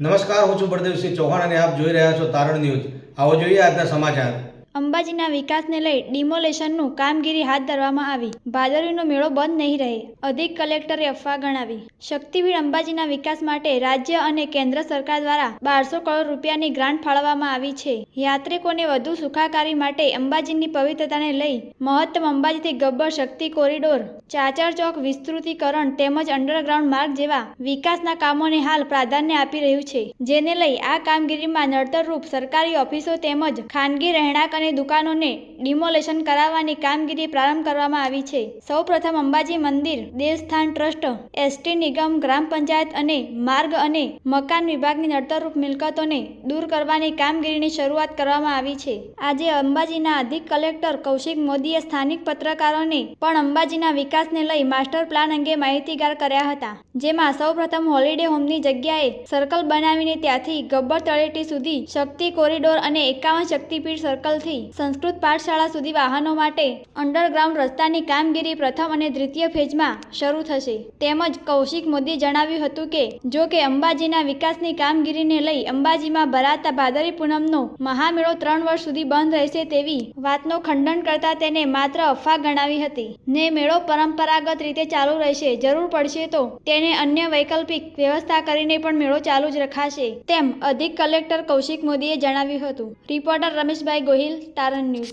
નમસ્કાર, હું છું બળદેવસિંહ ચૌહાણ અને આપ જોઈ રહ્યા છો તારણ ન્યૂઝ. આવો જોઈએ આજના સમાચાર. અંબાજીના વિકાસને લઈ ડિમોલેશનનું કામગીરી હાથ ધરવામાં આવી. ભાદરવીનો મેળો બંધ નહીં રહે, અધિક કલેક્ટરે અફવા ગણાવી. શક્તિપીઠ અંબાજીના વિકાસ માટે રાજ્ય અને કેન્દ્ર સરકાર દ્વારા બારસો કરોડ રૂપિયાની ગ્રાન્ટ ફાળવવામાં આવી છે. યાત્રિકોને વધુ સુખાકારી માટે અંબાજીની પવિત્રતાને લઈ મહત્તમ અંબાજીથી ગબ્બર શક્તિ કોરિડોર, ચાચર ચોક વિસ્તૃતિકરણ તેમજ અંડરગ્રાઉન્ડ માર્ગ જેવા વિકાસના કામોને હાલ પ્રાધાન્ય આપી રહ્યું છે. જેને લઈ આ કામગીરીમાં નડતરરૂપ સરકારી ઓફિસો તેમજ ખાનગી રહેણાંક અને દુકાનોને ડિમોલેશન કરાવવાની કામગીરી પ્રારંભ કરવામાં આવી છે. સૌપ્રથમ અંબાજી મંદિર, દેવસ્થાન ટ્રસ્ટ, એસટી નિગમ, ગ્રામ પંચાયત અને માર્ગ અને મકાન વિભાગની નડતરરૂપ મિલકતોને દૂર કરવાની કામગીરીની શરૂઆત કરવામાં આવી છે. આજે અંબાજીના અધિક કલેક્ટર કૌશિક મોદીએ સ્થાનિક પત્રકારોને પણ અંબાજીના વિકાસને લઈ માસ્ટર પ્લાન અંગે માહિતીગાર કર્યા હતા. જેમાં સૌપ્રથમ હોલિડે હોમની જગ્યાએ સર્કલ બનાવીને ત્યાંથી ગબ્બર તળેટી સુધી શક્તિ કોરિડોર અને એકાવન શક્તિપીઠ સર્કલથી સંસ્કૃત પાઠશાળા સુધી વાહનો માટે અંડરગ્રાઉન્ડ રસ્તાની કામગીરી પ્રથમ અને દ્વિતીય ફેઝમાં શરૂ થશે. તેમજ કૌશિક મોદીએ જણાવ્યું હતું કે, જો કે અંબાજીના વિકાસની કામગીરીને લઈ અંબાજીમાં ભરાતા ભાદરી પૂનમનો મહામેળો ત્રણ વર્ષ સુધી બંધ રહેશે તેવી વાતનો ખંડન કરતા તેને માત્ર અફવા ગણાવી હતી. ને મેળો પરંપરાગત રીતે ચાલુ રહેશે, જરૂર પડશે તો તેને અન્ય વૈકલ્પિક વ્યવસ્થા કરીને પણ મેળો ચાલુ જ રખાશે. તેમ અધિક કલેક્ટર કૌશિક મોદીએ જણાવ્યું હતું. રિપોર્ટર રમેશભાઈ ગોહિલ તારણ ન્યૂઝ